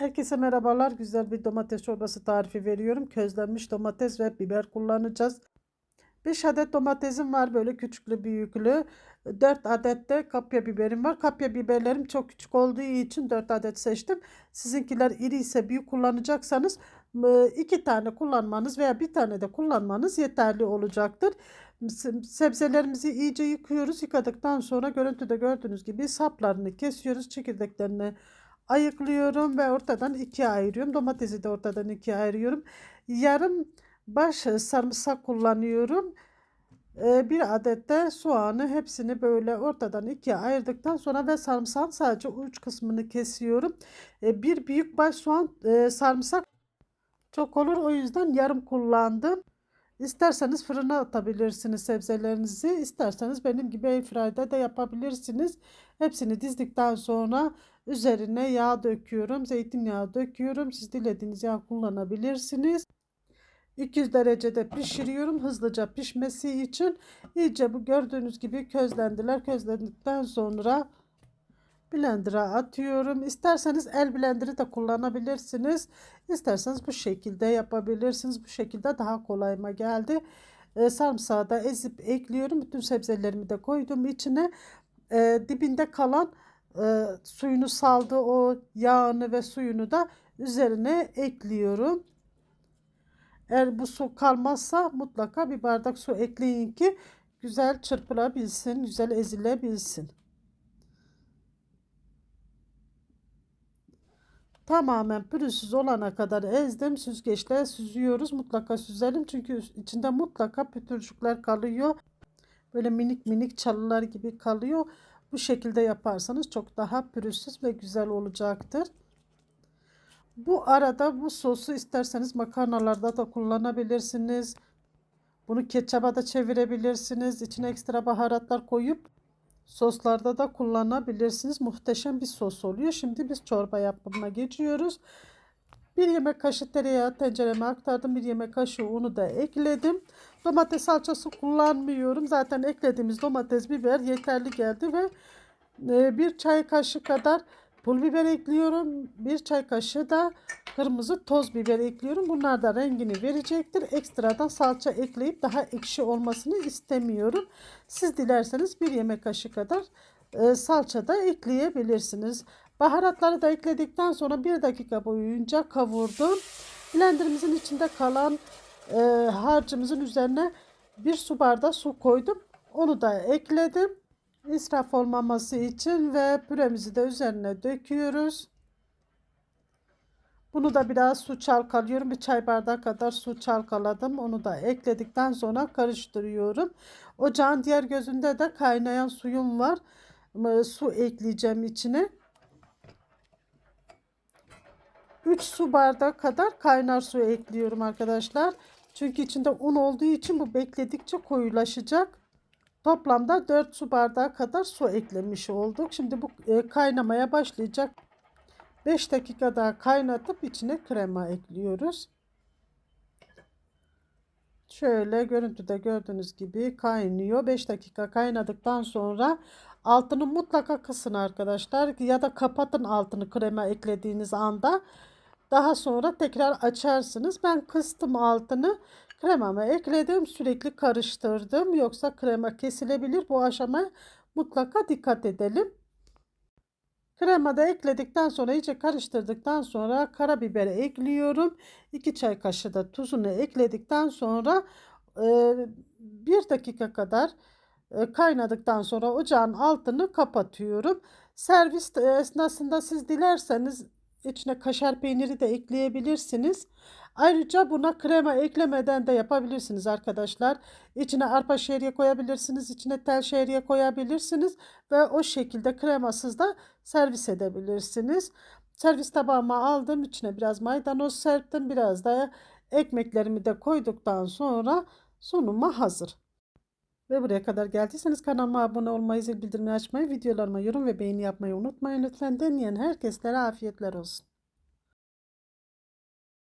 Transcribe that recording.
Herkese merhabalar. Güzel bir domates çorbası tarifi veriyorum. Közlenmiş domates ve biber kullanacağız. 5 adet domatesim var böyle küçüklü büyüklü. 4 adet de kapya biberim var. Kapya biberlerim çok küçük olduğu için 4 adet seçtim. Sizinkiler iri ise büyük kullanacaksanız 2 tane kullanmanız veya bir tane de kullanmanız yeterli olacaktır. Sebzelerimizi iyice yıkıyoruz. Yıkadıktan sonra görüntüde gördüğünüz gibi saplarını kesiyoruz. Çekirdeklerini ayıklıyorum ve ortadan ikiye ayırıyorum. Domatesi de ortadan ikiye ayırıyorum. Yarım baş sarımsak kullanıyorum. Ee, bir adet de soğanı hepsini böyle ortadan ikiye ayırdıktan sonra ve sarımsağın sadece uç kısmını kesiyorum. Ee, bir büyük baş soğan e, sarımsak çok olur o yüzden yarım kullandım. İsterseniz fırına atabilirsiniz sebzelerinizi. İsterseniz benim gibi airfryer'da da yapabilirsiniz. Hepsini dizdikten sonra üzerine yağ döküyorum. Zeytinyağı döküyorum. Siz dilediğiniz yağ kullanabilirsiniz. 200 derecede pişiriyorum hızlıca pişmesi için. İyice bu gördüğünüz gibi közlendiler. Közlendikten sonra blender'a atıyorum. İsterseniz el blenderı da kullanabilirsiniz. İsterseniz bu şekilde yapabilirsiniz. Bu şekilde daha kolayıma geldi. E, sarımsağı da ezip ekliyorum. Bütün sebzelerimi de koydum içine. E, dibinde kalan e, suyunu saldı o yağını ve suyunu da üzerine ekliyorum. Eğer bu su kalmazsa mutlaka bir bardak su ekleyin ki güzel çırpılabilsin, güzel ezilebilsin. Tamamen pürüzsüz olana kadar ezdim. Süzgeçle süzüyoruz. Mutlaka süzelim çünkü içinde mutlaka pütürcükler kalıyor. Böyle minik minik çalılar gibi kalıyor. Bu şekilde yaparsanız çok daha pürüzsüz ve güzel olacaktır. Bu arada bu sosu isterseniz makarnalarda da kullanabilirsiniz. Bunu ketçaba da çevirebilirsiniz. İçine ekstra baharatlar koyup soslarda da kullanabilirsiniz. Muhteşem bir sos oluyor. Şimdi biz çorba yapımına geçiyoruz. Bir yemek kaşığı tereyağı tencereme aktardım. Bir yemek kaşığı unu da ekledim. Domates salçası kullanmıyorum. Zaten eklediğimiz domates, biber yeterli geldi ve e, bir çay kaşığı kadar pul biber ekliyorum. Bir çay kaşığı da kırmızı toz biber ekliyorum. Bunlar da rengini verecektir. Ekstradan salça ekleyip daha ekşi olmasını istemiyorum. Siz dilerseniz bir yemek kaşığı kadar e, salça da ekleyebilirsiniz. Baharatları da ekledikten sonra bir dakika boyunca kavurdum. Blenderimizin içinde kalan e, harcımızın üzerine bir su bardağı su koydum. Onu da ekledim. İsraf olmaması için ve püremizi de üzerine döküyoruz. Bunu da biraz su çalkalıyorum. Bir çay bardağı kadar su çalkaladım. Onu da ekledikten sonra karıştırıyorum. Ocağın diğer gözünde de kaynayan suyum var. Su ekleyeceğim içine. 3 su bardağı kadar kaynar su ekliyorum arkadaşlar. Çünkü içinde un olduğu için bu bekledikçe koyulaşacak. Toplamda 4 su bardağı kadar su eklemiş olduk. Şimdi bu e, kaynamaya başlayacak. 5 dakika daha kaynatıp içine krema ekliyoruz. Şöyle görüntüde gördüğünüz gibi kaynıyor. 5 dakika kaynadıktan sonra altını mutlaka kısın arkadaşlar. Ya da kapatın altını krema eklediğiniz anda. Daha sonra tekrar açarsınız. Ben kıstım altını. Kremamı ekledim. Sürekli karıştırdım. Yoksa krema kesilebilir. Bu aşamaya mutlaka dikkat edelim. Krema da ekledikten sonra iyice karıştırdıktan sonra karabiber ekliyorum. 2 çay kaşığı da tuzunu ekledikten sonra e, 1 dakika kadar e, kaynadıktan sonra ocağın altını kapatıyorum. Servis esnasında siz dilerseniz içine kaşar peyniri de ekleyebilirsiniz. Ayrıca buna krema eklemeden de yapabilirsiniz arkadaşlar. İçine arpa şehriye koyabilirsiniz. içine tel şehriye koyabilirsiniz. Ve o şekilde kremasız da servis edebilirsiniz. Servis tabağıma aldım. içine biraz maydanoz serptim. Biraz da ekmeklerimi de koyduktan sonra sunuma hazır. Ve buraya kadar geldiyseniz kanalıma abone olmayı, zil bildirimini açmayı, videolarıma yorum ve beğeni yapmayı unutmayın. Lütfen deneyen herkeslere afiyetler olsun.